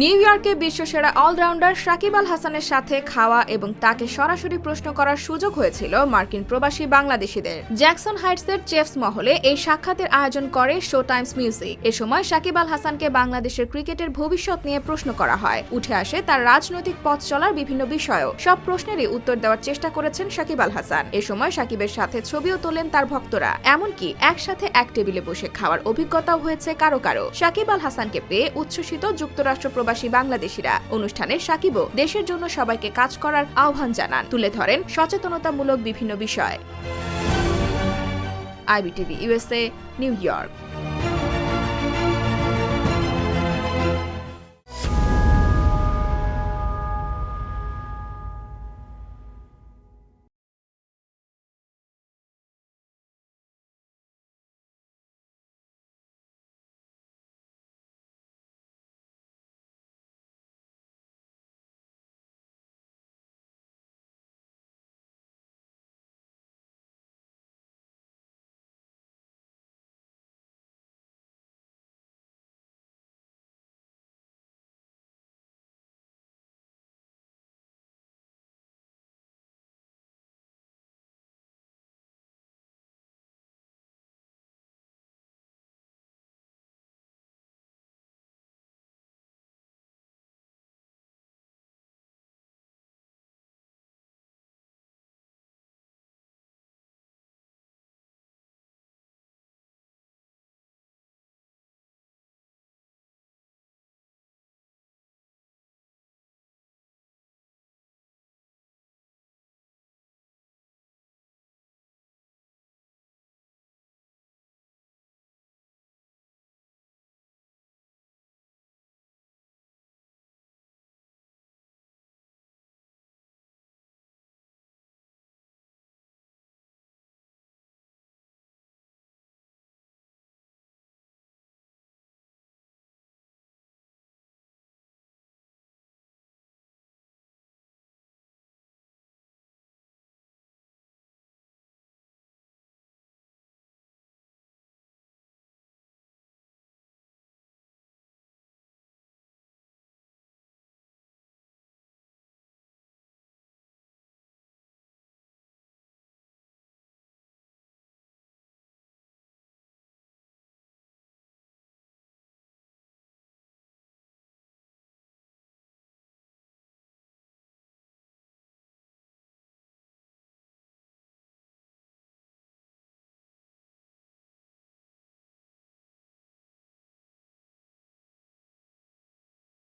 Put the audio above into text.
New ইয়র্কে বিশ্বসেরা allrounder Shakib Al হাসানের সাথে খাওয়া এবং তাকে সরাসরি প্রশ্ন করার সুযোগ হয়েছিল মার্কিন প্রবাসী বাংলাদেশিদের। জ্যাকসন হাইটসের চেফস মহলে এই সাক্ষাতের আয়োজন করে শো টাইমস মিউজিক। এ সময় সাকিব আল হাসানকে বাংলাদেশের ক্রিকেটের ভবিষ্যৎ নিয়ে প্রশ্ন করা হয়। উঠে আসে তার রাজনৈতিক পথ চলার বিভিন্ন বিষয়ও। সব প্রশ্নেরই উত্তর দেওয়ার চেষ্টা করেছেন সাকিব আল হাসান। এ সময় সাকিবের সাথে ছবিও তোলেন তার ভক্তরা। এমনকি একসাথে এক টেবিলে বসে খাওয়ার অভিজ্ঞতাও হয়েছে কারও কারও। সাকিব আল হাসানকে পেয়ে উচ্ছ্বসিত যুক্তরাষ্ট্র প্রবাসী বাংলাদেশিরা। অনুষ্ঠানে সাকিব দেশের জন্য সবাইকে কাজ করার আহ্বান জানান। তুলে ধরেন সচেতনতামূলক বিভিন্ন বিষয়। IBTV USA New York.